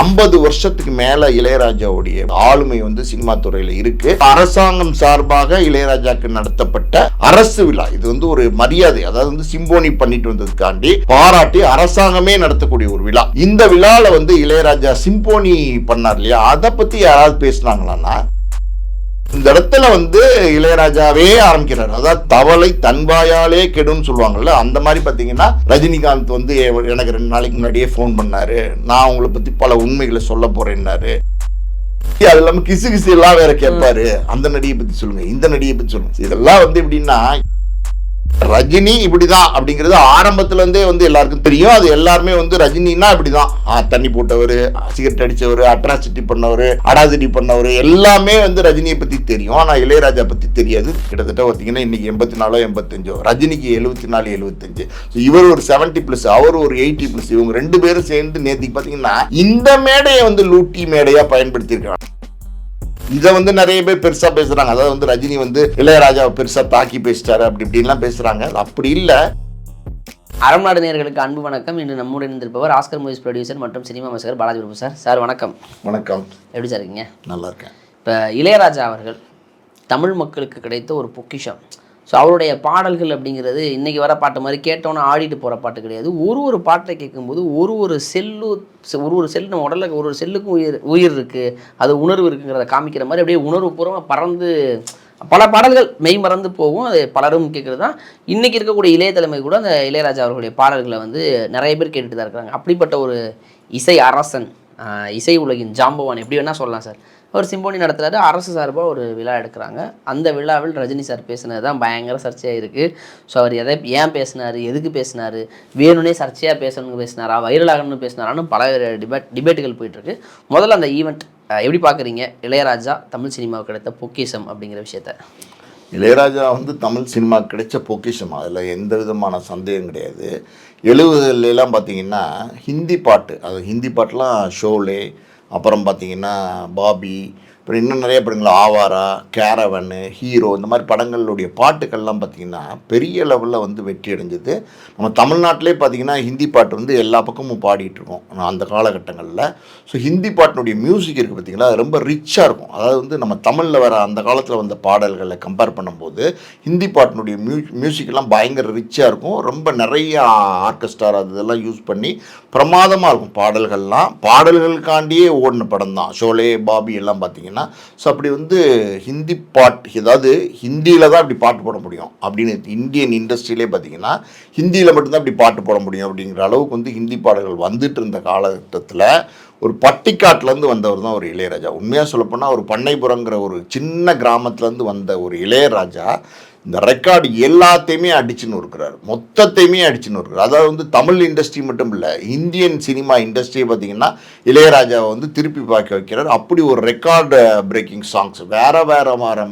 ஐம்பது வருஷத்துக்கு மேல இளையராஜாவுடைய ஆளுமை வந்து சினிமா துறையில இருக்கு. அரசாங்கம் சார்பாக இளையராஜாக்கு நடத்தப்பட்ட அரசு விழா. இது வந்து ஒரு மரியாதை அதாவது வந்து சிம்போனி பண்ணிட்டு வந்ததுக்காண்டி பாராட்டி அரசாங்கமே நடத்தக்கூடிய ஒரு விழா. இந்த விழால வந்து இளையராஜா சிம்போனி பண்ணார் இல்லையா? அதை பத்தி யாராவது பேசுனாங்களான்னா இந்த இடத்துல வந்து இளையராஜாவே ஆரம்பிக்கிறார். அதாவது தவளை தன்பாயாலே கெடுன்னு சொல்லுவாங்கல்ல அந்த மாதிரி பார்த்தீங்கன்னா ரஜினிகாந்த் வந்து எனக்கு ரெண்டு நாளைக்கு முன்னாடியே ஃபோன் பண்ணாரு. நான் உங்களை பத்தி பல உண்மைகளை சொல்ல போறேன்னாரு. அது இல்லாம கிசு கிசு எல்லாம் வேற கேட்பாரு. அந்த நடிகை பத்தி சொல்லுங்க இந்த நடிகை பத்தி சொல்லுங்க. இதெல்லாம் வந்து எப்படின்னா ரஜினி இப்படிதான் அப்படிங்கிறது ஆரம்பத்துல இருந்தே வந்து எல்லாருக்கும் தெரியும். அது எல்லாருமே வந்து ரஜினின்னா இப்படிதான். தண்ணி போட்டவர் சிகரெட் அடிச்சவர் அட்ராசிட்டி பண்ணவர் அடாசிட்டி பண்ணவர் எல்லாமே வந்து ரஜினியை பத்தி தெரியும். ஆனா இளையராஜா பத்தி தெரியாது. கிட்டத்தட்ட பார்த்தீங்கன்னா இன்னைக்கு எண்பத்தி நாலோ எண்பத்தஞ்சோ ரஜினிக்கு எழுபத்தி நாலு எழுபத்தஞ்சு இவர் ஒரு செவன்டி பிளஸ் அவர் ஒரு எயிட்டி பிளஸ் இவங்க ரெண்டு பேரும் சேர்ந்து நேத்திக்கு பார்த்தீங்கன்னா இந்த மேடையை வந்து லூட்டி மேடையா பயன்படுத்தியிருக்காங்க இதை வந்து நிறைய பேர் பெருசா பேசுறாங்க. அதாவது வந்து ரஜினி வந்து இளையராஜாவை பெருசா தாக்கி பேசிட்டாரு அப்படி இப்படின்லாம் பேசுறாங்க. அப்படி இல்ல. அறம்நாடு நேயர்களுக்கு அன்பு வணக்கம். இன்று நம்முடன் இருந்திருப்பவர் ஆஸ்கர் மூவிஸ் ப்ரொடியூசர் மற்றும் சினிமா அமைச்சர் பாலாஜி பிரபு சார். சார் வணக்கம். வணக்கம். எப்படி சார் இருக்கீங்க? நல்லா இருக்கேன். இப்போ இளையராஜா அவர்கள் தமிழ் மக்களுக்கு கிடைத்த ஒரு பொக்கிஷம். ஸோ அவருடைய பாடல்கள் அப்படிங்கிறது இன்றைக்கி வர பாட்டு மாதிரி கேட்டோன்னே ஆடிட்டு போகிற பாட்டு கிடையாது. ஒரு ஒரு பாட்டை கேட்கும்போது ஒரு ஒரு செல்லு ஒரு ஒரு செல் நம்ம உடலில் ஒரு ஒரு செல்லுக்கும் உயிர் உயிர் இருக்குது அது உணர்வு இருக்குங்கிறத காமிக்கிற மாதிரி அப்படியே உணர்வு பூர்வமாக பறந்து பல பாடல்கள் மெய் மறந்து போகும். அது பலரும் கேட்குறது தான். இன்றைக்கி இருக்கக்கூடிய இளைய தலைமை கூட அந்த இளையராஜா அவர்களுடைய பாடல்களை வந்து நிறைய பேர் கேட்டுட்டு தான் இருக்கிறாங்க. அப்படிப்பட்ட ஒரு இசை அரசன் இசை உலகின் ஜாம்பவான் எப்படி வேணால் சொல்லலாம் சார். அவர் சிம்போனி நடத்துகிறாரு அரசு சார்பாக ஒரு விழா எடுக்கிறாங்க. அந்த விழாவில் ரஜினி சார் பேசினது தான் பயங்கர சர்ச்சையாக இருக்குது ஸோ அவர் எதை ஏன் பேசினார்? எதுக்கு பேசினார்? வேணும்னே சர்ச்சையாக பேசணும்னு பேசினாரா? வைரலாகணும்னு பேசினாரான்னு பல டிபேட் டிபேட்டுகள் போயிட்டுருக்கு. முதல்ல அந்த ஈவெண்ட் எப்படி பார்க்குறீங்க? இளையராஜா தமிழ் சினிமாவுக்கு கிடைத்த பொக்கிஷம் அப்படிங்கிற விஷயத்த. இளையராஜா வந்து தமிழ் சினிமா கிடைச்ச பொக்கிஷம். அதில் எந்த விதமான சந்தேகம் கிடையாது. எழுபதுலாம் பார்த்தீங்கன்னா ஹிந்தி பாட்டு. அது ஹிந்தி பாட்டெலாம் ஷோலே அப்புறம் பார்த்தீங்கன்னா பாபி அப்புறம் இன்னும் நிறைய படங்கள் ஆவாரா கேரவனு ஹீரோ இந்த மாதிரி படங்களுடைய பாட்டுக்கள்லாம் பார்த்திங்கன்னா பெரிய லெவலில் வந்து வெற்றி அடைஞ்சது. நம்ம தமிழ்நாட்டிலே பார்த்தீங்கன்னா ஹிந்தி பாட்டு வந்து எல்லா பக்கமும் பாடிட்டுருக்கோம் அந்த காலகட்டங்களில். ஸோ ஹிந்தி பாட்டினுடைய மியூசிக் இருக்குது பார்த்திங்களா? அது ரொம்ப ரிச்சாக இருக்கும். அதாவது வந்து நம்ம தமிழில் வர அந்த காலத்தில் வந்த பாடல்களை கம்பேர் பண்ணும்போது ஹிந்தி பாட்டினுடைய மியூ மியூசிக்கெல்லாம் பயங்கர ரிச்சாக இருக்கும். ரொம்ப நிறைய ஆர்கெஸ்ட்ரா அது இதெல்லாம் யூஸ் பண்ணி பிரமாதமாக இருக்கும் பாடல்கள்லாம். பாடல்களுக்காண்டியே ஓடின படம் தான் ஷோலே பாபி எல்லாம் பார்த்திங்கன்னா ஸோ அப்படி வந்து ஹிந்தி பாட்டு ஏதாவது ஹிந்தியில் தான் அப்படி பாட்டு போட முடியும். அப்படின்னு இந்தியன் இண்டஸ்ட்ரியிலே பார்த்தீங்கன்னா ஹிந்தியில் மட்டும்தான் அப்படி பாட்டு போட முடியும் அப்படிங்கிற அளவுக்கு வந்து ஹிந்தி பாடல்கள் வந்துட்டு இருந்த காலகட்டத்தில் ஒரு பட்டிக்காட்டிலேருந்து வந்தவர் தான் ஒரு இளையராஜா. உண்மையாக சொல்லப்போனால் ஒரு பண்ணைபுரங்கிற ஒரு சின்ன கிராமத்துலேருந்து வந்த ஒரு இளையராஜா இந்த ரெக்கார்டு எல்லாத்தையுமே அடிச்சுன்னு இருக்கிறார் மொத்தத்தையுமே அடிச்சுன்னு இருக்கிறார் அதாவது வந்து தமிழ் இண்டஸ்ட்ரி மட்டும் இல்லை இந்தியன் சினிமா இண்டஸ்ட்ரியை பார்த்தீங்கன்னா இளையராஜாவை வந்து திருப்பி பார்க்க வைக்கிறார். அப்படி ஒரு ரெக்கார்டு பிரேக்கிங் சாங்ஸ் வேற வேற வேற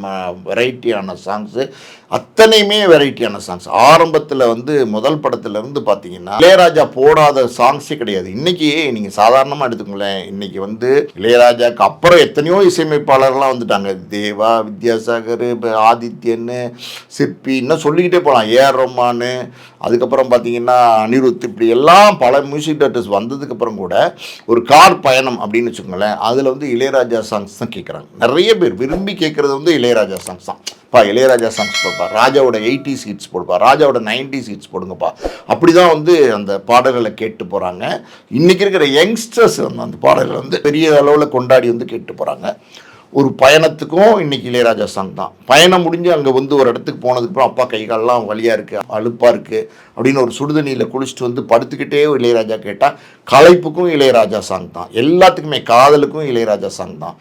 வெரைட்டியான சாங்ஸு அத்தனையுமே வெரைட்டியான சாங்ஸ் ஆரம்பத்தில் வந்து முதல் படத்துல இருந்து பார்த்தீங்கன்னா இளையராஜா போடாத சாங்ஸே கிடையாது. இன்னைக்கு நீங்கள் சாதாரணமாக எடுத்துக்கோங்களேன். இன்னைக்கு வந்து இளையராஜாக்கு அப்புறம் எத்தனையோ இசையமைப்பாளர்லாம் வந்துட்டாங்க. தேவா வித்யாசாகர் ஆதித்யன் சிற்பி இன்னும் சொல்லிக்கிட்டே போகலாம் ஏஆர் ரஹ்மான் அதுக்கப்புறம் பார்த்தீங்கன்னா அனிருத் இப்படி எல்லாம் பல மியூசிக் டேரக்டர்ஸ் வந்ததுக்கப்புறம் கூட ஒரு கார் பயணம் அப்படின்னு வச்சுக்கோங்களேன். அதில் வந்து இளையராஜா சாங்ஸ் தான் கேட்குறாங்க நிறைய பேர் விரும்பி கேட்குறது வந்து இளையராஜா சாங்ஸ் தான். பா இளையராஜா சாங்ஸ் போடுப்பா. ராஜாவோட எயிட்டி சீட்ஸ் போடுப்பா. ராஜாவோட நைன்டி சீட்ஸ் போடுங்கப்பா. அப்படி தான் வந்து அந்த பாடல்களை கேட்டு போகிறாங்க இன்றைக்கி இருக்கிற யங்ஸ்டர்ஸ் வந்து அந்த பாடல்களை வந்து பெரிய அளவில் கொண்டாடி வந்து கேட்டு போகிறாங்க ஒரு பயணத்துக்கும் இன்னைக்கு இளையராஜா சாங் தான். பயணம் முடிஞ்சு அங்கே வந்து ஒரு இடத்துக்கு போனதுக்கப்புறம் அப்பா கை கால்லாம் வழியாக இருக்குது அலுப்பாக இருக்குது அப்படின்னு ஒரு சுடுதண்ணியில் குளிச்சுட்டு வந்து படுத்துக்கிட்டே இளையராஜா கேட்டால் களைப்புக்கும் இளையராஜா சாங் தான். எல்லாத்துக்குமே காதலுக்கும் இளையராஜா சாங் தான்.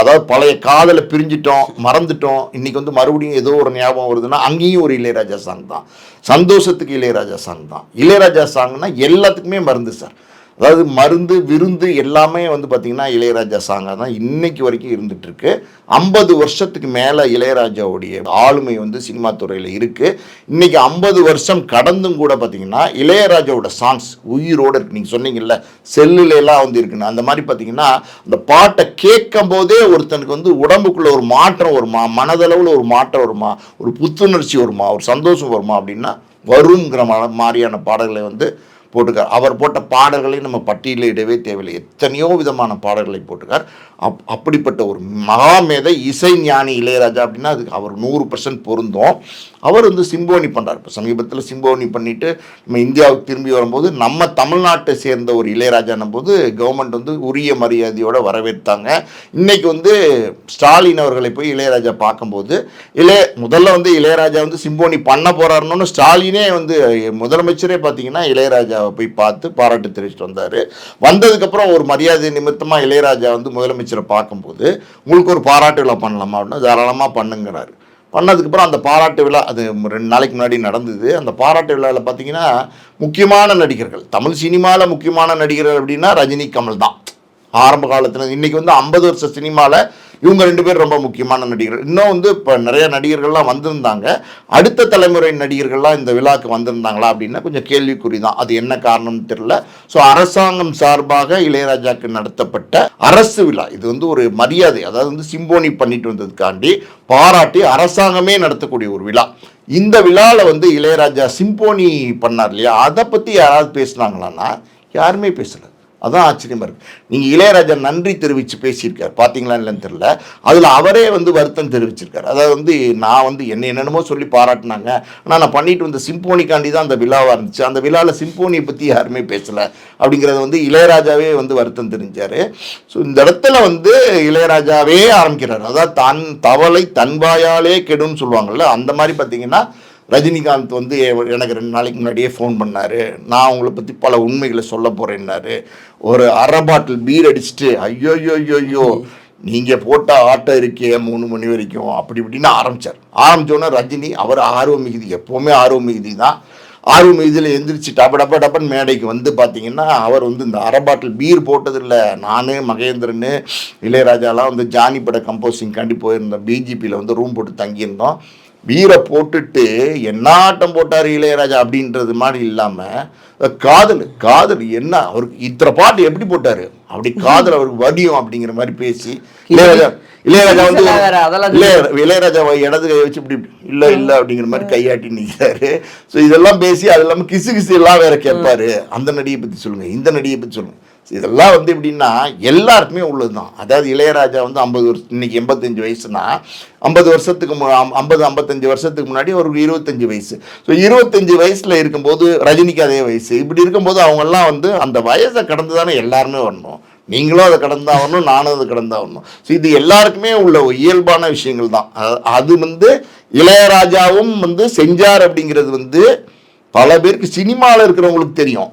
அதாவது பழைய காதலை பிரிஞ்சிட்டோம் மறந்துட்டோம். இன்னைக்கு வந்து மறுபடியும் ஏதோ ஒரு ஞாபகம் வருதுன்னா அங்கேயும் ஒரு இளையராஜா சாங் தான். சந்தோஷத்துக்கு இளையராஜா சாங் தான். இளையராஜா சாங்னா எல்லாத்துக்குமே மருந்து சார். அதாவது மருந்து விருந்து எல்லாமே வந்து பார்த்திங்கன்னா இளையராஜா சாங்காக தான் இன்னைக்கு வரைக்கும் இருந்துகிட்ருக்கு ஐம்பது வருஷத்துக்கு மேலே இளையராஜாவுடைய ஆளுமை வந்து சினிமா துறையில் இருக்குது இன்றைக்கி ஐம்பது வருஷம் கடந்தும் கூட பார்த்திங்கன்னா இளையராஜாவோட சாங்ஸ் உயிரோடு இருக்குது நீங்கள் சொன்னீங்கல்ல செல்லுல எல்லாம் வந்து இருக்குன்னு. அந்த மாதிரி பார்த்தீங்கன்னா அந்த பாட்டை கேட்கும் போதே ஒருத்தனுக்கு வந்து உடம்புக்குள்ளே ஒரு மாற்றம் வருமா மனதளவில் ஒரு மாற்றம் வருமா ஒரு புத்துணர்ச்சி வருமா ஒரு சந்தோஷம் வருமா அப்படின்னா வருங்கிற மாதிரியான பாடல்களை வந்து போட்டிருக்கார். அவர் போட்ட பாடல்களை நம்ம பட்டியலிடவே தேவையில்லை. எத்தனையோ விதமான பாடல்களை போட்டிருக்கார். அப் அப்படிப்பட்ட ஒரு மகாமேதை இசை ஞானி இளையராஜா அப்படின்னா அதுக்கு அவர் நூறு பர்சன்ட் பொருந்தும். அவர் வந்து சிம்போனி பண்ணுறார் இப்போ சமீபத்தில் சிம்போனி பண்ணிவிட்டு நம்ம இந்தியாவுக்கு திரும்பி வரும்போது நம்ம தமிழ்நாட்டை சேர்ந்த ஒரு இளையராஜான போது கவர்மெண்ட் வந்து உரிய மரியாதையோடு வரவேற்றாங்க. இன்றைக்கி வந்து ஸ்டாலின் அவர்களை போய் இளையராஜா பார்க்கும்போது இளைய முதல்ல வந்து இளையராஜா வந்து சிம்போனி பண்ண போகிறாருன்னு ஸ்டாலினே வந்து முதலமைச்சரே பார்த்தீங்கன்னா இளையராஜாவை போய் பார்த்து பாராட்டு தெரிவிச்சுட்டு வந்தார். வந்ததுக்கப்புறம் ஒரு மரியாதை நிமித்தமாக இளையராஜா வந்து முதலமைச்சர் பார்க்கும்போது உங்களுக்கு ஒரு பாராட்டு விழா பண்ணலாமா அப்படின்னா தாராளமாக பண்ணுங்கிறாரு. பண்ணதுக்கப்புறம் அந்த பாராட்டு விழா அது ரெண்டு நாளைக்கு முன்னாடி நடந்தது. அந்த பாராட்டு விழாவில் பார்த்தீங்கன்னா முக்கியமான நடிகர்கள் தமிழ் சினிமாவில் முக்கியமான நடிகர்கள் அப்படின்னா ரஜினி கமல் தான். ஆரம்ப காலத்தில் இன்றைக்கி வந்து ஐம்பது வருஷ சினிமாவில் இவங்க ரெண்டு பேர் ரொம்ப முக்கியமான நடிகர்கள். இன்னும் வந்து இப்போ நிறைய நடிகர்கள்லாம் வந்திருந்தாங்க. அடுத்த தலைமுறை நடிகர்கள்லாம் இந்த விழாவுக்கு வந்திருந்தாங்களா அப்படின்னா கொஞ்சம் கேள்விக்குறி தான். அது என்ன காரணம்னு தெரியல. ஸோ அரசாங்கம் சார்பாக இளையராஜாக்கு நடத்தப்பட்ட அரசு விழா. இது வந்து ஒரு மரியாதை அதாவது வந்து சிம்போனி பண்ணிட்டு வந்ததுக்காண்டி பாராட்டி அரசாங்கமே நடத்தக்கூடிய ஒரு விழா. இந்த விழாவில் வந்து இளையராஜா சிம்போனி பண்ணார் இல்லையா? அதை பற்றி யாராவது பேசுனாங்களான்னா யாருமே பேசலை. அதான் ஆச்சரியமாக இருக்கு நீங்கள் இளையராஜா நன்றி தெரிவித்து பேசியிருக்காரு. பார்த்தீங்களா இல்லைன்னு தெரில அதில் அவரே வந்து வருத்தம் தெரிவிச்சிருக்காரு. அதாவது வந்து நான் வந்து என்ன என்னென்னமோ சொல்லி பாராட்டினாங்க. ஆனால் நான் பண்ணிட்டு வந்த சிம்போனிக்காண்டி தான் அந்த விழாவாக இருந்துச்சு. அந்த விழாவில் சிம்போனியை பற்றி யாருமே பேசலை அப்படிங்கிறத வந்து இளையராஜாவே வந்து வருத்தம் தெரிஞ்சார். ஸோ இந்த இடத்துல வந்து இளையராஜாவே ஆரம்பிக்கிறார். அதாவது தன் தவளை தன்பாயாலே கெடுன்னு சொல்லுவாங்கள்ல அந்த மாதிரி பார்த்தீங்கன்னா ரஜினிகாந்த் வந்து எனக்கு ரெண்டு நாளைக்கு முன்னாடியே ஃபோன் பண்ணார். நான் உங்களை பற்றி பல உண்மைகளை சொல்ல போகிறேன்னாரு ஒரு அரை பாட்டில் பீர் அடிச்சுட்டு ஐயோ ஐயோ ஐயோ நீங்கள் போட்ட ஆட்டம் இருக்கே மூணு மணி வரைக்கும். அப்படி இப்படின்னு ஆரம்பித்தார் ஆரம்பித்தோன்னே ரஜினி அவர் ஆர்வ மிகுதி எப்போவுமே ஆர்வ மிகுதி தான். ஆர்வ மிகுதியில் எந்திரிச்சு டப டப்ப டப்பன் மேடைக்கு வந்து பார்த்தீங்கன்னா அவர் வந்து இந்த அரை பாட்டில் பீர் போட்டதில்லை நான் மகேந்திரன் இளையராஜாலாம் வந்து ஜானி பட கம்போசிங்காண்டி போயிருந்தோம். பிஜிபியில் வந்து ரூம் போட்டு தங்கியிருந்தோம். வீரை போட்டுட்டு என்ன ஆட்டம் போட்டார் இளையராஜா அப்படின்றது மாதிரி இல்லாமல் காதல் காதல் என்ன? அவருக்கு இத்தனை பாட்டு எப்படி போட்டாரு? அப்படி காதல் அவருக்கு வடியும் அப்படிங்கிற மாதிரி பேசி இளையராஜா இளையராஜா வந்து இளையராஜா இடது கை வச்சு இப்படி இல்ல இல்ல அப்படிங்கிற மாதிரி கையாட்டி நிற்கிறாரு ஸோ இதெல்லாம் பேசி அது இல்லாமல் கிசு கிசு எல்லாம் வேற கேட்பாரு. அந்த நடிகை பத்தி சொல்லுங்க இந்த நடிகை பத்தி சொல்லுங்க. இதெல்லாம் வந்து எப்படின்னா எல்லாருக்குமே உள்ளதுதான். அதாவது இளையராஜா வந்து ஐம்பது வருஷம் இன்னைக்கு எண்பத்தஞ்சு வயசுனா ஐம்பது வருஷத்துக்கு ஐம்பது ஐம்பத்தஞ்சு வருஷத்துக்கு முன்னாடி அவருக்கு இருபத்தஞ்சு வயசு. ஸோ இருபத்தஞ்சு வயசுல இருக்கும்போது ரஜினிக்கு அதே வயசு. இப்படி இருக்கும்போது அவங்கெல்லாம் வந்து அந்த வயசை கடந்து தானே எல்லாருமே வரணும். நீங்களும் அதை கடந்தாகணும் நானும் அதை கடந்தாகணும் ஸோ இது எல்லாருக்குமே உள்ள ஒரு இயல்பான விஷயங்கள் தான். அது வந்து இளையராஜாவும் வந்து செஞ்சார் அப்படிங்கிறது வந்து பல பேருக்கு சினிமாவில் இருக்கிறவங்களுக்கு தெரியும்.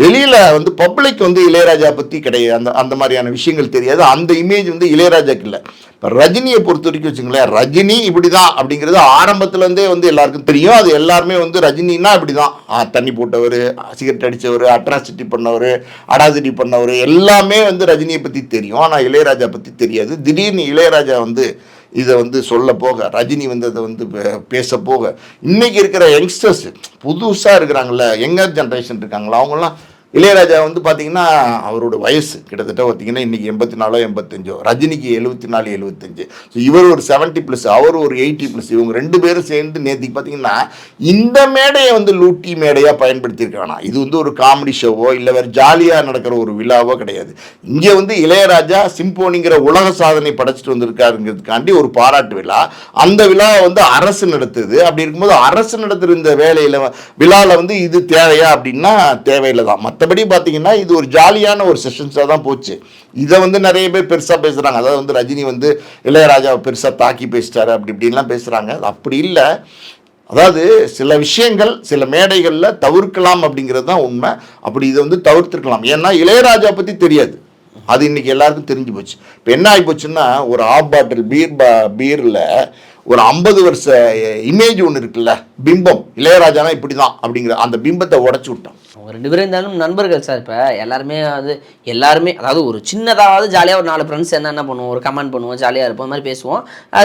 வெளியில் வந்து பப்ளிக் வந்து இளையராஜா பற்றி கிடையாது. அந்த அந்த மாதிரியான விஷயங்கள் தெரியாது. அந்த இமேஜ் வந்து இளையராஜாக்கு இல்லை. இப்போ ரஜினியை பொறுத்த வரைக்கும் வச்சுங்களேன் ரஜினி இப்படி தான் அப்படிங்கிறது ஆரம்பத்துலேருந்தே வந்து எல்லாருக்கும் தெரியும். அது எல்லாருமே வந்து ரஜினின்னா இப்படி தான் தண்ணி போட்டவர் சிகரெட் அடித்தவர் அட்ராசிட்டி பண்ணவர் அடாசிட்டி பண்ணவர் எல்லாமே வந்து ரஜினியை பற்றி தெரியும். ஆனால் இளையராஜா பற்றி தெரியாது. திடீர்னு இளையராஜா வந்து இதை வந்து சொல்ல போக ரஜினி வந்து அதை வந்து பே- பேச போக இன்னைக்கு இருக்கிற யங்ஸ்டர்ஸ் புதுசாக இருக்கிறாங்கள்ல யங்கர் ஜென்ரேஷன் இருக்காங்களா அவங்களாம் இளையராஜா வந்து பார்த்தீங்கன்னா அவரோட வயசு கிட்டத்தட்ட பார்த்தீங்கன்னா இன்னைக்கு எண்பத்தி நாலோ எண்பத்தஞ்சோ ரஜினிக்கு எழுபத்தி நாலு எழுபத்தஞ்சு ஸோ இவர் ஒரு செவன்ட்டி ப்ளஸ் அவர் ஒரு எயிட்டி ப்ளஸ் இவங்க ரெண்டு பேரும் சேர்ந்து நேற்றுக்கு பார்த்தீங்கன்னா இந்த மேடையை வந்து லூட்டி மேடையாக பயன்படுத்தியிருக்கானா? இது வந்து ஒரு காமெடி ஷோவோ இல்லை வேறு ஜாலியாக நடக்கிற ஒரு விழாவோ கிடையாது. இங்கே வந்து இளையராஜா சிம்போனிங்கிற உலக சாதனை படைச்சிட்டு வந்திருக்காருங்கிறதுக்காண்டி ஒரு பாராட்டு விழா. அந்த விழாவை வந்து அரசு நடத்துது. அப்படி இருக்கும்போது அரசு நடத்துகிற இந்த வேலையில் விழாவில் வந்து இது தேவையா அப்படின்னா தேவையில்லை தான் மற்றபடி பார்த்தீங்கன்னா இது ஒரு ஜாலியான ஒரு செஷன்ஸாக தான் போச்சு. இதை வந்து நிறைய பேர் பெருசாக பேசுகிறாங்க அதாவது வந்து ரஜினி வந்து இளையராஜாவை பெருசாக தாக்கி பேசிட்டாரு அப்படி இப்படின்லாம் பேசுகிறாங்க அப்படி இல்லை. அதாவது சில விஷயங்கள் சில மேடைகளில் தவிர்க்கலாம் அப்படிங்கிறது தான் உண்மை. அப்படி இதை வந்து தவிர்த்துருக்கலாம். ஏன்னா இளையராஜா பற்றி தெரியாது. அது இன்னைக்கு எல்லாருக்கும் தெரிஞ்சு போச்சு. இப்போ என்ன ஆகி போச்சுன்னா ஒரு ஆஃப் பாட்டில் பீர் பா பீரில் ஒரு ஐம்பது வருஷ இமேஜ் ஒன்று இருக்குல்ல. பிம்பம். இளையராஜானா இப்படி தான் அப்படிங்கிற அந்த பிம்பத்தை உடச்சி விட்டான். அவங்க ரெண்டு பேரும் இருந்தாலும் நண்பர்கள் சார் இப்போ எல்லாருமே வந்து எல்லாருமே அதாவது ஒரு சின்னதாவது ஜாலியாக ஒரு நாலு ஃப்ரெண்ட்ஸ் என்ன என்ன பண்ணுவோம்? ஒரு கமெண்ட் பண்ணுவோம் ஜாலியாக இருப்போம் மாதிரி பேசுவோம்.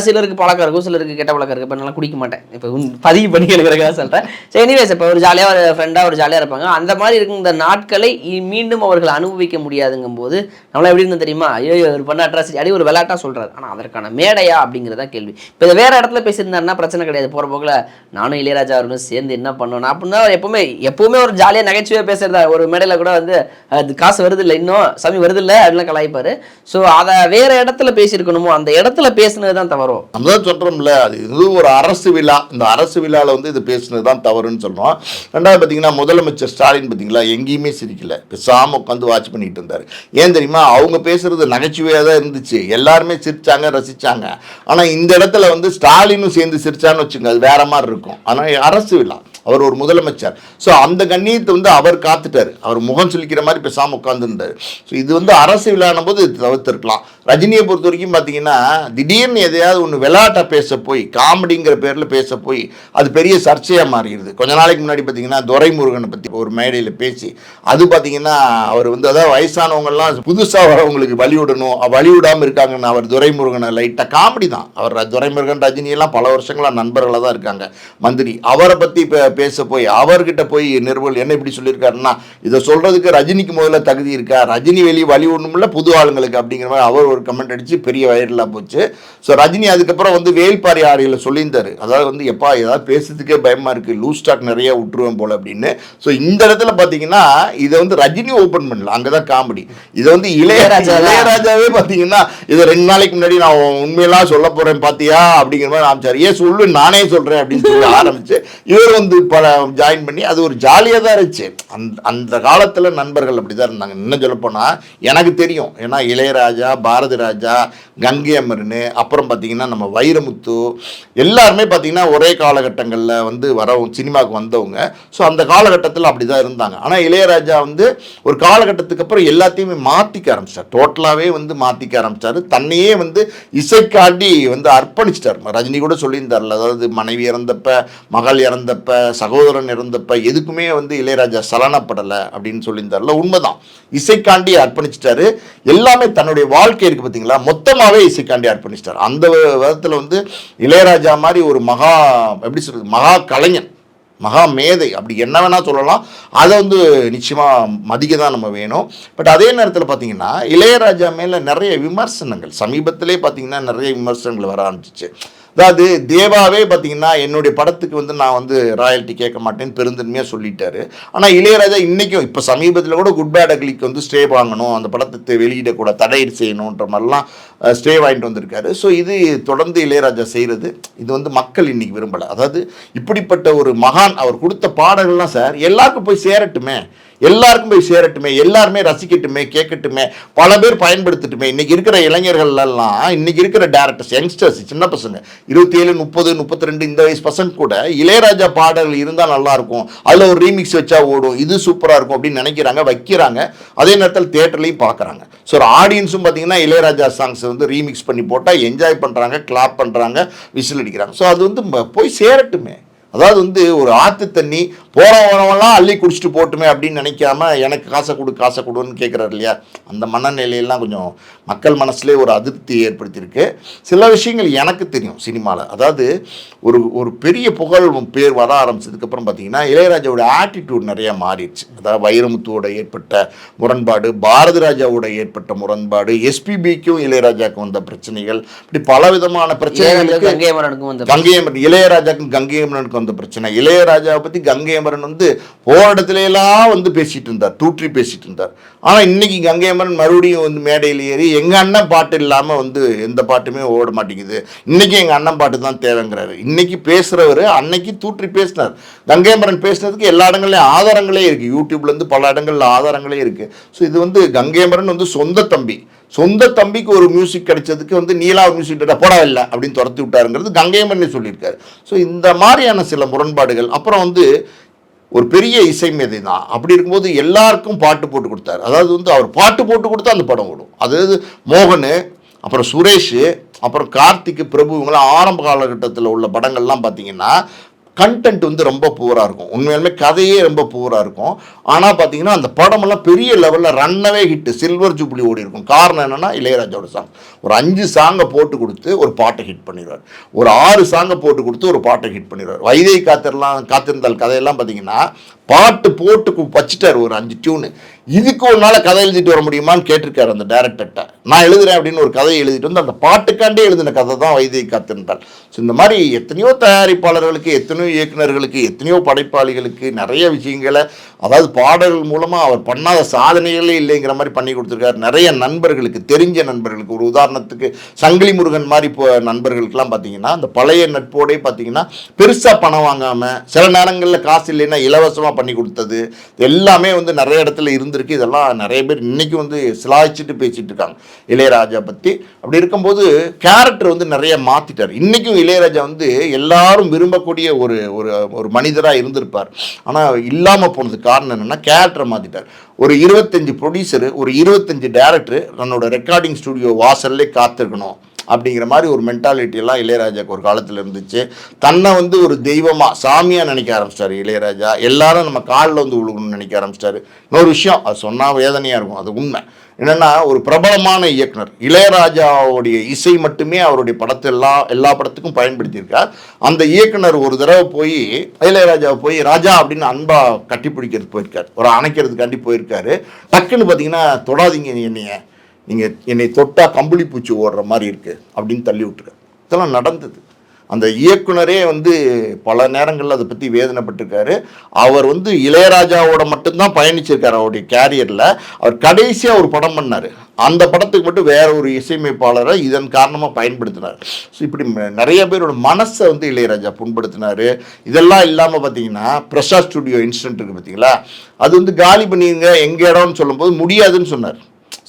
சிலருக்கு பழக்கம் இருக்கும் சிலருக்கு கெட்ட பழக்கம் இருக்குது இப்போ நல்லா குடிக்க மாட்டேன். இப்போ பதிவு பண்ணி எழுதுறதுக்காக சொல்கிறேன் சரி எனிவேஸ் இப்போ ஒரு ஜாலியாக ஒரு ஃப்ரெண்டாக ஒரு ஜாலியாக இருப்பாங்க. அந்த மாதிரி இருக்கும் இந்த நாட்களை மீண்டும் அவர்கள் அனுபவிக்க முடியாதுங்கும் போது நம்மளாம் எப்படி இருந்தால் தெரியுமா? ஐயோ ஒரு பண்ண அட்ராசிட்டி அடி ஒரு விளையாட்டாக சொல்கிறாரு ஆனால் அதற்கான மேடையா அப்படிங்கிறதா கேள்வி. இப்போ இதை வேறு இடத்துல பேசியிருந்தாருன்னா பிரச்சனை கிடையாது போகிற போக்கில் நானும் இளையராஜா அவர்களும் சேர்ந்து என்ன பண்ணணும்? அப்படின்னா அவர் எப்பவுமே எப்பவுமே ஒரு ஜாலியாக நகை நகைச்சுவையாக பேசுகிறதா ஒரு மேடையில் கூட வந்து அது காசு வருது இல்லை இன்னும் சாமி வருது இல்லை அப்படிலாம் ஸோ அதை வேறு இடத்துல பேசியிருக்கணுமோ அந்த இடத்துல பேசுனது தான் தவறும் நம்ம தான் சொல்கிறோம்ல அது இது ஒரு அரசு விழா. இந்த அரசு விழாவில் வந்து இது பேசுனது தான் தவறுன்னு சொல்கிறோம் ரெண்டாவது பார்த்தீங்கன்னா முதலமைச்சர் ஸ்டாலின் பார்த்தீங்களா எங்கேயுமே சிரிக்கல. பேசாமல் உட்காந்து வாட்ச் பண்ணிட்டு இருந்தார். ஏன் தெரியுமா அவங்க பேசுறது நகைச்சுவையாக தான் இருந்துச்சு. எல்லாருமே சிரிச்சாங்க ரசிச்சாங்க. ஆனால் இந்த இடத்துல வந்து ஸ்டாலினும் சேர்ந்து சிரிச்சான்னு வச்சுங்க அது வேற மாதிரி இருக்கும். ஆனால் அரசு விழா. அவர் ஒரு முதலமைச்சர். ஸோ அந்த கண்ணியத்தை வந்து அவர் காத்துட்டார். அவர் முகம் சுளிக்கிற மாதிரி பேசாமல் உட்காந்துருந்தார் ஸோ இது வந்து அரசு விழான போது தவிர்த்திருக்கலாம். ரஜினியை பொறுத்த வரைக்கும் பார்த்தீங்கன்னா திடீர்னு எதையாவது ஒன்று விளையாட்டை பேச போய் காமெடிங்கிற பேரில் பேச போய் அது பெரிய சர்ச்சையாக மாறிடுது. கொஞ்ச நாளைக்கு முன்னாடி பார்த்தீங்கன்னா துரைமுருகனை பற்றி ஒரு மேடையில் பேசி அது பார்த்தீங்கன்னா அவர் வந்து அதாவது வயசானவங்கள்லாம் புதுசாக வரவங்களுக்கு வழி விடணும் வழி விடாமல் இருக்காங்கன்னு அவர் துரைமுருகனை லைட்டாக காமெடி தான். அவர் துரைமுருகன் ரஜினியெல்லாம் பல வருஷங்களாக நண்பர்களாக தான் இருக்காங்க. மந்திரி அவரை பற்றி இப்போ பேச போய் அவர்கிட்ட போய் நிறுவல் என்ன இப்படி சொல்லியிருக்காருன்னா இதை சொல்கிறதுக்கு ரஜினிக்கு முதல்ல தகுதி இருக்கா? ரஜினி வெளியே வழி ஒன்றுமில்ல புது ஆளுங்களுக்கு அப்படிங்கிற மாதிரி அவர் ஒரு கமெண்ட் அடித்து பெரிய வைரலாக போச்சு. ஸோ ரஜினி அதுக்கப்புறம் வந்து வேல்பாரி ஆடியில் சொல்லியிருந்தாரு. அதாவது வந்து எப்பா ஏதாவது பேசுறதுக்கே பயமாக இருக்குது லூஸ் ஸ்டாக் நிறைய விட்டுருவேன் போல அப்படின்னு. ஸோ இந்த இடத்துல பார்த்தீங்கன்னா இதை வந்து ரஜினி ஓப்பன் பண்ணல. அங்கே தான் காமெடி இதை வந்து இளையராஜா. இளையராஜாவே பார்த்தீங்கன்னா இதை ரெண்டு நாளைக்கு முன்னாடி நான் உண்மையெல்லாம் சொல்ல போகிறேன் பார்த்தியா அப்படிங்கிற மாதிரி ஆரம்பிச்சார் ஏன் சொல்லு நானே சொல்கிறேன் அப்படின்னு சொல்லி ஆரம்பிச்சு இவர் வந்து பல ஜாயின் பண்ணி அது ஒரு ஜாலியாக தான் இருந்துச்சு. அந்த அந்த காலத்தில் நண்பர்கள் அப்படி தான் இருந்தாங்க. இன்னும் சொல்லப்போனால் எனக்கு தெரியும். ஏன்னா இளையராஜா பாரதி ராஜா கங்கை அமரன் அப்புறம் பார்த்தீங்கன்னா நம்ம வைரமுத்து எல்லாருமே பார்த்தீங்கன்னா ஒரே காலகட்டங்களில் வந்து வரவும் சினிமாவுக்கு வந்தவங்க. ஸோ அந்த காலகட்டத்தில் அப்படி தான் இருந்தாங்க. ஆனால் இளையராஜா வந்து ஒரு காலகட்டத்துக்கு அப்புறம் எல்லாத்தையுமே மாற்றிக்க ஆரம்பிச்சார். டோட்டலாகவே வந்து மாற்றிக்க ஆரம்பிச்சார். தன்னையே வந்து இசைக்காண்டி வந்து அர்ப்பணிச்சிட்டார். ரஜினி கூட சொல்லியிருந்தார்ல அதாவது மனைவி இறந்தப்ப மகள் இறந்தப்ப சகோதரன் இறந்தப்ப எதுக்குமே வந்து இளையராஜா சலனப்படலை அப்படின்னு சொல்லியிருந்தார்ல. உண்மைதான். இசைக்காண்டி அர்ப்பணிச்சிட்டாரு. எல்லாமே தன்னுடைய வாழ்க்கை இருக்கு பார்த்தீங்களா மொத்தமாகவே இசைக்காண்டி அர்ப்பணிச்சிட்டார் அந்த விதத்தில் வந்து இளையராஜா மாதிரி ஒரு மகா எப்படி சொல்றது மகா கலைஞன் மகா மேதை அப்படி என்ன வேணால் சொல்லலாம். அதை வந்து நிச்சயமாக மதிக்க தான் நம்ம வேணும். பட் அதே நேரத்தில் பார்த்தீங்கன்னா இளையராஜா மேலே நிறைய விமர்சனங்கள் சமீபத்திலே பார்த்தீங்கன்னா நிறைய விமர்சனங்கள் வர ஆரம்பிச்சிச்சு. அதாவது தேவாவே பார்த்தீங்கன்னா என்னுடைய படத்துக்கு வந்து நான் வந்து ராயல்ட்டி கேட்க மாட்டேன்னு பெருந்தன்மையாக சொல்லிட்டாரு. ஆனால் இளையராஜா இன்றைக்கும் இப்போ சமீபத்தில் கூட குட் பேட் அக்லிக்கு வந்து ஸ்டே வாங்கணும் அந்த படத்தை வெளியிடக்கூட தடை செய்யணுன்ற மாதிரிலாம் ஸ்டே வாங்கிட்டு வந்திருக்காரு. ஸோ இது தொடர்ந்து இளையராஜா செய்கிறது இது வந்து மக்கள் இன்னைக்கு விரும்பலை. அதாவது இப்படிப்பட்ட ஒரு மகான் அவர் கொடுத்த பாடல்கள்லாம் சார் எல்லாருக்கும் போய் சேரட்டுமே. எல்லாருக்கும் போய் சேரட்டுமே எல்லாருமே ரசிக்கட்டுமே கேட்கட்டுமே பல பேர் பயன்படுத்தட்டுமே. இன்னைக்கு இருக்கிற இளைஞர்கள்லாம் இன்றைக்கி இன்னைக்கு இருக்கிற டேரக்டர்ஸ் யங்ஸ்டர்ஸ் சின்ன பசங்க இருபத்தி ஏழு முப்பது முப்பத்தி ரெண்டு இந்த வயசு பசங்க கூட இளையராஜா பாடல்கள் இருந்தால் நல்லா இருக்கும் அதில் ஒரு ரீமிக்ஸ் வச்சா ஓடும். இது சூப்பராக இருக்கும் அப்படின்னு நினைக்கிறாங்க வைக்கிறாங்க. அதே நேரத்தில் தேட்டர்லையும் பார்க்குறாங்க. ஸோ ஒரு ஆடியன்ஸும் பார்த்தீங்கன்னா இளையராஜா சாங்ஸ் வந்து ரீமிக்ஸ் பண்ணி போட்டால் என்ஜாய் பண்ணுறாங்க கிளாப் பண்ணுறாங்க விசில் அடிக்கிறாங்க. ஸோ அது வந்து போய் சேரட்டுமே. அதாவது வந்து ஒரு ஆற்று தண்ணி போகிற வரவெல்லாம் அள்ளி குடிச்சிட்டு போட்டுமே அப்படின்னு நினைக்காம எனக்கு காசை கொடு காசை கொடுன்னு கேட்குறாரு இல்லையா? அந்த மனநிலையெல்லாம் கொஞ்சம் மக்கள் மனசுலே ஒரு அதிருப்தி ஏற்படுத்தியிருக்கு. சில விஷயங்கள் எனக்கு தெரியும் சினிமாவில் அதாவது ஒரு ஒரு பெரிய புகழ் பேர் வர ஆரம்பிச்சதுக்கப்புறம் பார்த்தீங்கன்னா இளையராஜாவோட ஆட்டிடியூட் நிறைய மாறிடுச்சு. அதாவது வைரமுத்துவோட ஏற்பட்ட முரண்பாடு பாரதி ராஜாவோட ஏற்பட்ட முரண்பாடு எஸ்பிபிக்கும் இளையராஜாவுக்கும் வந்த பிரச்சனைகள் இப்படி பலவிதமான பிரச்சனைகளுக்கு கங்கை அமரனுக்கும் வந்து கங்கை அமரன் இளையராஜாக்கும் கங்கை அந்த பிரச்சனை. இளையராஜாவை பற்றி கங்கை அமரன் வந்து போகிற எல்லாம் வந்து பேசிகிட்டு இருந்தார் தூற்றி பேசிகிட்டு இருந்தார் ஆனால் இன்றைக்கி கங்கை அமரன் மறுபடியும் வந்து மேடையில் ஏறி எங்கள் அண்ணன் பாட்டு இல்லாமல் வந்து எந்த பாட்டுமே ஓட மாட்டேங்குது. இன்றைக்கி எங்கள் அண்ணன் பாட்டு தான் தேவைங்கிறாரு. இன்றைக்கி பேசுகிறவர் அன்னைக்கு தூற்றி பேசினார். கங்கை அமரன் பேசுனதுக்கு எல்லா இடங்கள்லையும் ஆதாரங்களே இருக்குது யூடியூப்லேருந்து பல இடங்கள்ல ஆதாரங்களே இருக்குது ஸோ இது வந்து கங்கை அமரன் வந்து சொந்த தம்பி. சொந்த தம்பிக்கு ஒரு மியூசிக் கிடைச்சதுக்கு வந்து நீலா மியூசிக் போடா இல்லை அப்படின்னு துரத்தி விட்டாருங்கிறது கங்கையம்மன்னே சொல்லியிருக்காரு. ஸோ இந்த மாதிரியான சில முரண்பாடுகள் அப்புறம் வந்து ஒரு பெரிய இசை மேதை தான் அப்படி இருக்கும்போது எல்லாருக்கும் பாட்டு போட்டு கொடுத்தாரு. அதாவது வந்து அவர் பாட்டு போட்டு கொடுத்தா அந்த படம் ஓடும். அதாவது மோகனு அப்புறம் சுரேஷ் அப்புறம் கார்த்திக் பிரபு இவங்களாம் ஆரம்ப காலகட்டத்தில் உள்ள படங்கள்லாம் பார்த்தீங்கன்னா கண்டென்ட் வந்து ரொம்ப பூராக இருக்கும். உண்மையாலுமே கதையே ரொம்ப பூராக இருக்கும். ஆனால் பார்த்தீங்கன்னா அந்த படமெல்லாம் பெரிய லெவலில் ரன்னவே ஹிட்டு சில்வர் ஜூப்ளி ஓடி இருக்கும். காரணம் என்னென்னா இளையராஜாவோட சாங் ஒரு அஞ்சு சாங்கை போட்டு கொடுத்து ஒரு பாட்டை ஹிட் பண்ணிடுவார். ஒரு ஆறு சாங்கை போட்டு கொடுத்து ஒரு பாட்டை ஹிட் பண்ணிடுவார். வைதை காத்திரலாம் காத்திருந்தால் கதையெல்லாம் பார்த்தீங்கன்னா பாட்டு போட்டு கு- வச்சுட்டாரு ஒரு அஞ்சு டியூனு இதுக்கு ஒரு நாள் கதை எழுதிட்டு வர முடியுமான்னு கேட்டிருக்காரு அந்த டேரக்டர்கிட்ட நான் எழுதுறேன் அப்படின்னு ஒரு கதையை எழுதிட்டு வந்து அந்த பாட்டுக்காண்டே எழுதின கதை தான் வைத்திய காத்திருந்தாள் ஸோ இந்த மாதிரி எத்தனையோ தயாரிப்பாளர்களுக்கு எத்தனையோ இயக்குனர்களுக்கு எத்தனையோ படைப்பாளிகளுக்கு நிறைய விஷயங்களை அதாவது பாடல்கள் மூலமாக அவர் பண்ணாத சாதனைகளே இல்லைங்கிற மாதிரி பண்ணி கொடுத்துருக்காரு. நிறைய நண்பர்களுக்கு தெரிஞ்ச நண்பர்களுக்கு ஒரு உதாரணத்துக்கு சங்கிலி முருகன் மாதிரி இப்போ நண்பர்களுக்கெல்லாம் பார்த்தீங்கன்னா அந்த பழைய நட்போடே பார்த்தீங்கன்னா பெருசாக பணம் வாங்காமல் சில நேரங்களில் காசு இல்லைன்னா இலவசமாக பண்ணி கொடுத்தது. எல்லாமே வந்து நிறைய இடத்துல இருந்திருக்கு. இதெல்லாம் நிறைய பேர் இன்றைக்கும் வந்து சிலாய்ச்சிட்டு பேசிகிட்டு இருக்காங்க. இளையராஜா பற்றி அப்படி இருக்கும்போது கேரக்டர் வந்து நிறைய மாற்றிட்டார் இன்றைக்கும் இளையராஜா வந்து எல்லாரும் விரும்பக்கூடிய ஒரு ஒரு ஒரு மனிதராக இருந்திருப்பார். ஆனால் இல்லாமல் போனது காரணம் என்னென்னா கேரக்டரை மாற்றிட்டார் ஒரு இருபத்தஞ்சு ப்ரொடியூசரு ஒரு இருபத்தஞ்சு டேரக்டர் தன்னோட ரெக்கார்டிங் ஸ்டுடியோ வாசல்லே காத்திருக்கணும். அப்படிங்கிற மாதிரி ஒரு மென்டாலிட்டியெல்லாம் இளையராஜாக்கு ஒரு காலத்தில் இருந்துச்சு. தன்னை வந்து ஒரு தெய்வமாக சாமியாக நினைக்க ஆரம்பிச்சிட்டாரு இளையராஜா. எல்லாரும் நம்ம காலில் வந்து விழுகணும்னு நினைக்க ஆரம்பிச்சிட்டாரு. இன்னொரு விஷயம் அது சொன்னால் வேதனையாக இருக்கும் அது உண்மை. என்னென்னா ஒரு பிரபலமான இயக்குனர் இளையராஜாவுடைய இசை மட்டுமே அவருடைய படத்தை எல்லா எல்லா படத்துக்கும் பயன்படுத்தியிருக்கார். அந்த இயக்குனர் ஒரு தடவை போய் இளையராஜாவை போய் ராஜா அப்படின்னு அன்பாக கட்டி பிடிக்கிறது போயிருக்கார். ஒரு அணைக்கிறதுக்காண்டி போயிருக்காரு. டக்குன்னு பார்த்தீங்கன்னா தொடாதீங்க என்னைய. நீங்கள் என்னை தொட்டா கம்பளி பூச்சி ஓடுற மாதிரி இருக்கு அப்படின்னு தள்ளி விட்டுரு. இதெல்லாம் நடந்தது. அந்த இயக்குனரே வந்து பல நேரங்களில் அதை பற்றி வேதனைப்பட்டிருக்காரு. அவர் வந்து இளையராஜாவோட மட்டும்தான் பயணிச்சிருக்கார் அவருடைய கேரியரில். அவர் கடைசியாக ஒரு படம் பண்ணார். அந்த படத்துக்கு மட்டும் வேற ஒரு இசையமைப்பாளரை இதன் காரணமாக பயன்படுத்தினார். ஸோ இப்படி நிறைய பேரோட மனசை வந்து இளையராஜா புண்படுத்தினார். இதெல்லாம் இல்லாமல் பார்த்தீங்கன்னா பிரசாத் ஸ்டுடியோ இன்சிடென்ட் இருக்குது பார்த்தீங்களா அது வந்து காலி பண்ணிடுங்க எங்கள் இடம்னு சொல்லும்போது முடியாதுன்னு சொன்னார்.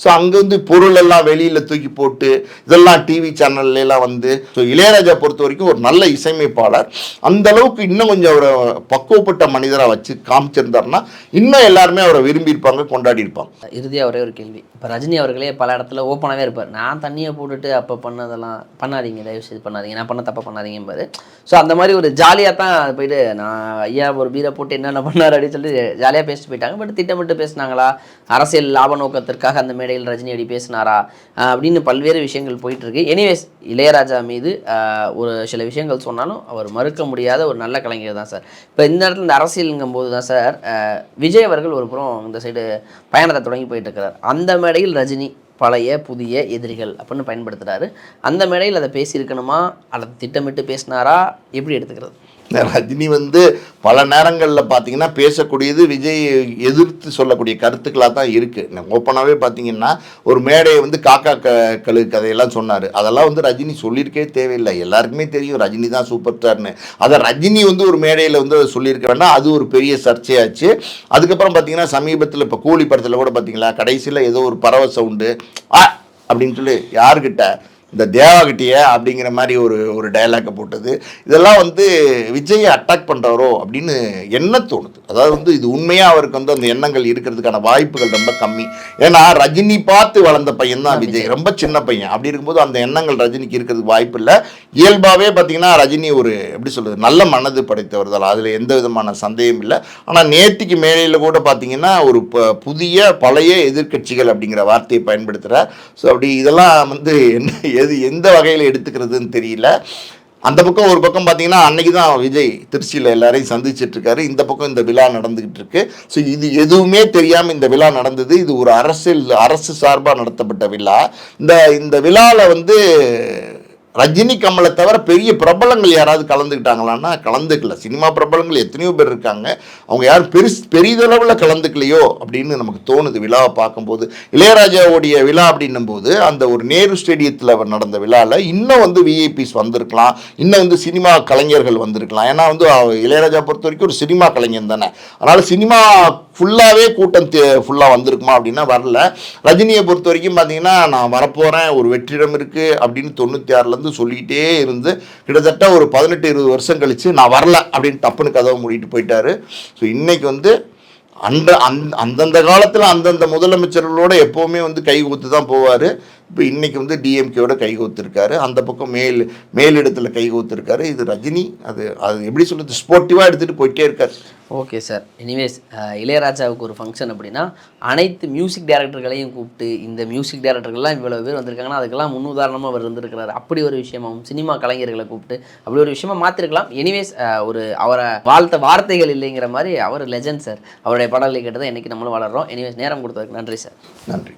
ஸோ அங்கே வந்து பொருள் எல்லாம் வெளியில் தூக்கி போட்டு இதெல்லாம் டிவி சேனல்ல எல்லாம் வந்து ஸோ இளையராஜா பொறுத்த வரைக்கும் ஒரு நல்ல இசையமைப்பாளர். அந்த அளவுக்கு இன்னும் கொஞ்சம் அவரை பக்குவப்பட்ட மனிதராக வச்சு காமிச்சிருந்தாருன்னா இன்னும் எல்லாருமே அவரை விரும்பியிருப்பாங்க கொண்டாடி இருப்பாங்க. இறுதியாக ஒரே ஒரு கேள்வி. இப்போ ரஜினி அவர்களே பல இடத்துல ஓப்பனாகவே இருப்பார். நான் தண்ணியை போட்டுட்டு அப்போ பண்ணதெல்லாம் பண்ணாதீங்க தயவு செய்து பண்ணாதீங்க. நான் பண்ண தப்பாக பண்ணாதீங்கம்பாரு ஸோ அந்த மாதிரி ஒரு ஜாலியாக தான் போயிட்டு நான் ஐயா ஒரு பீரை போட்டு என்னென்ன பண்ணார் அப்படின்னு சொல்லி ஜாலியாக பேசிட்டு போயிட்டாங்க. பட் திட்டமிட்டு பேசினாங்களா? அரசியல் லாப நோக்கத்திற்காக அந்த மேடையில் ரஜினி அடி பேசினாரா? அப்படின்னு பல்வேறு விஷயங்கள் போயிட்டுருக்கு. எனிவேஸ் இளையராஜா மீது ஒரு சில விஷயங்கள் சொன்னாலும் அவர் மறுக்க முடியாத ஒரு நல்ல கலைஞர் தான் சார். இப்போ இந்த இடத்துல இந்த அரசியலுங்கும் போது தான் சார் விஜய் அவர்கள் ஒரு புறம் இந்த சைடு பயணத்தை தொடங்கி போயிட்டுருக்கிறார். அந்த மேடையில் ரஜினி பழைய புதிய எதிரிகள் அப்படின்னு பயன்படுத்துகிறாரு அந்த மேடையில் அதை பேசியிருக்கணுமா? அதை திட்டமிட்டு பேசினாரா? எப்படி எடுத்துக்கிறது? ரஜினி வந்து பல நேரங்களில் பார்த்தீங்கன்னா பேசக்கூடியது விஜய் எதிர்த்து சொல்லக்கூடிய கருத்துக்களாக தான் இருக்குது ஓப்பனாகவே பார்த்தீங்கன்னா ஒரு மேடையை வந்து காக்கா க கழு கதையெல்லாம் சொன்னார். அதெல்லாம் வந்து ரஜினி சொல்லியிருக்கே தேவையில்லை. எல்லாருக்குமே தெரியும் ரஜினி தான் சூப்பர் ஸ்டார்னு அதை ரஜினி வந்து ஒரு மேடையில் வந்து அதை சொல்லியிருக்க வேண்டாம். அது ஒரு பெரிய சர்ச்சையாச்சு. அதுக்கப்புறம் பார்த்தீங்கன்னா சமீபத்தில் இப்போ கூலி படத்தில் கூட பார்த்தீங்களா கடைசியில் ஏதோ ஒரு பறவை சவுண்டு ஆ அப்படின்னு சொல்லி யாருக்கிட்ட இந்த தேவாகிட்டிய அப்படிங்கிற மாதிரி ஒரு ஒரு டயலாக்கை போட்டது. இதெல்லாம் வந்து விஜயை அட்டாக் பண்ணுறாரோ அப்படின்னு என்ன தோணுது? அதாவது வந்து இது உண்மையாக அவருக்கு வந்து அந்த எண்ணங்கள் இருக்கிறதுக்கான வாய்ப்புகள் ரொம்ப கம்மி. ஏன்னா ரஜினி பார்த்து வளர்ந்த பையன் தான் விஜய் ரொம்ப சின்ன பையன். அப்படி இருக்கும்போது அந்த எண்ணங்கள் ரஜினிக்கு இருக்கிறதுக்கு வாய்ப்பு இல்லை. இயல்பாகவே பார்த்தீங்கன்னா ரஜினி ஒரு எப்படி சொல்றது நல்ல மனது படைத்தவர் தான் அதில் எந்த விதமான சந்தேகம் இல்லை. ஆனால் நேத்திக்கு மேலையில் கூட பார்த்தீங்கன்னா ஒரு ப- புதிய பழைய எதிர்க்கட்சிகள் அப்படிங்கிற வார்த்தையை பயன்படுத்துகிறார் ஸோ அப்படி இதெல்லாம் வந்து என்ன எது எந்த வகையில் எடுத்துக்கிறதுன்னு தெரியல. அந்த பக்கம் ஒரு பக்கம் பார்த்தீங்கன்னா அன்னைக்கு தான் விஜய் திருச்சியில் எல்லாரையும் சந்திச்சுட்டு இருக்காரு. இந்த பக்கம் இந்த விழா நடந்துகிட்டு இருக்கு. ஸோ இது எதுவுமே தெரியாமல் இந்த விழா நடந்தது. இது ஒரு அரசியல் அரசு சார்பாக நடத்தப்பட்ட விழா. இந்த இந்த விழாவில் வந்து ரஜினி கமலை தவிர பெரிய பிரபலங்கள் யாராவது கலந்துக்கிட்டாங்களான்னா கலந்துக்கல. சினிமா பிரபலங்கள் எத்தனையோ பேர் இருக்காங்க. அவங்க யாரும் பெருஸ் பெரிதளவில் கலந்துக்கலையோ அப்படின்னு நமக்கு தோணுது. விழாவை பார்க்கும்போது இளையராஜாவுடைய விழா அப்படின்னும் போது அந்த ஒரு நேரு ஸ்டேடியத்தில் நடந்த விழாவில் இன்னும் வந்து விஐபிஸ் வந்திருக்கலாம். இன்னும் வந்து சினிமா கலைஞர்கள் வந்திருக்கலாம். ஏன்னா வந்து இளையராஜா பொறுத்த வரைக்கும் ஒரு சினிமா கலைஞன் தானே. அதனால் சினிமா ஃபுல்லாகவே கூட்டம் ஃபுல்லாக வந்திருக்குமா அப்படின்னா வரல. ரஜினியை பொறுத்த வரைக்கும் பார்த்தீங்கன்னா நான் வரப்போகிறேன் ஒரு வெற்றிடம் இருக்குது அப்படின்னு தொண்ணூற்றி ஆறுலேருந்து சொல்லிக்கிட்டே இருந்து கிட்டத்தட்ட ஒரு பதினெட்டு இருபது வருஷம் கழித்து நான் வரல அப்படின்னு டப்புன்னு கதவை மூடிட்டு போயிட்டாரு. ஸோ இன்றைக்கி வந்து அந்த அந் அந்தந்த காலத்தில் அந்தந்த முதலமைச்சர்களோட எப்போவுமே வந்து கை கொடுத்து தான் போவார். இப்போ இன்னைக்கு வந்து டிஎம்கேவோட கைகோத்திருக்காரு. அந்த பக்கம் மேல் மேலிடத்தில் கைகோத்திருக்காரு. இது ரஜினி. அது அது எப்படி சொல்றது? ஸ்போர்ட்டிவாக எடுத்துகிட்டு போயிட்டே இருக்காரு. Okay sir. எனிவேஸ் இளையராஜாவுக்கு ஒரு ஃபங்க்ஷன் அப்படின்னா அனைத்து மியூசிக் டைரக்டர்களையும் கூப்பிட்டு இந்த மியூசிக் டைரக்டர்கள்லாம் இவ்வளோ பேர் வந்திருக்காங்கன்னா அதுக்கெல்லாம் முன்னுதாரணமாக அவர் இருந்திருக்கிறாரு. அப்படி ஒரு விஷயமாவும் சினிமா கலைஞர்களை கூப்பிட்டு அப்படி ஒரு விஷயமா மாற்றிருக்கலாம் எனிவேஸ் ஒரு அவரை வாழ்த்த வார்த்தைகள் இல்லைங்கிற மாதிரி அவர் லெஜண்ட் சார். அவருடைய பாடல்களை கேட்டு தான் இன்றைக்கி நம்மளும் வளர்றோம். எனிவேஸ் நேரம் கொடுத்ததுக்கு நன்றி சார். நன்றி.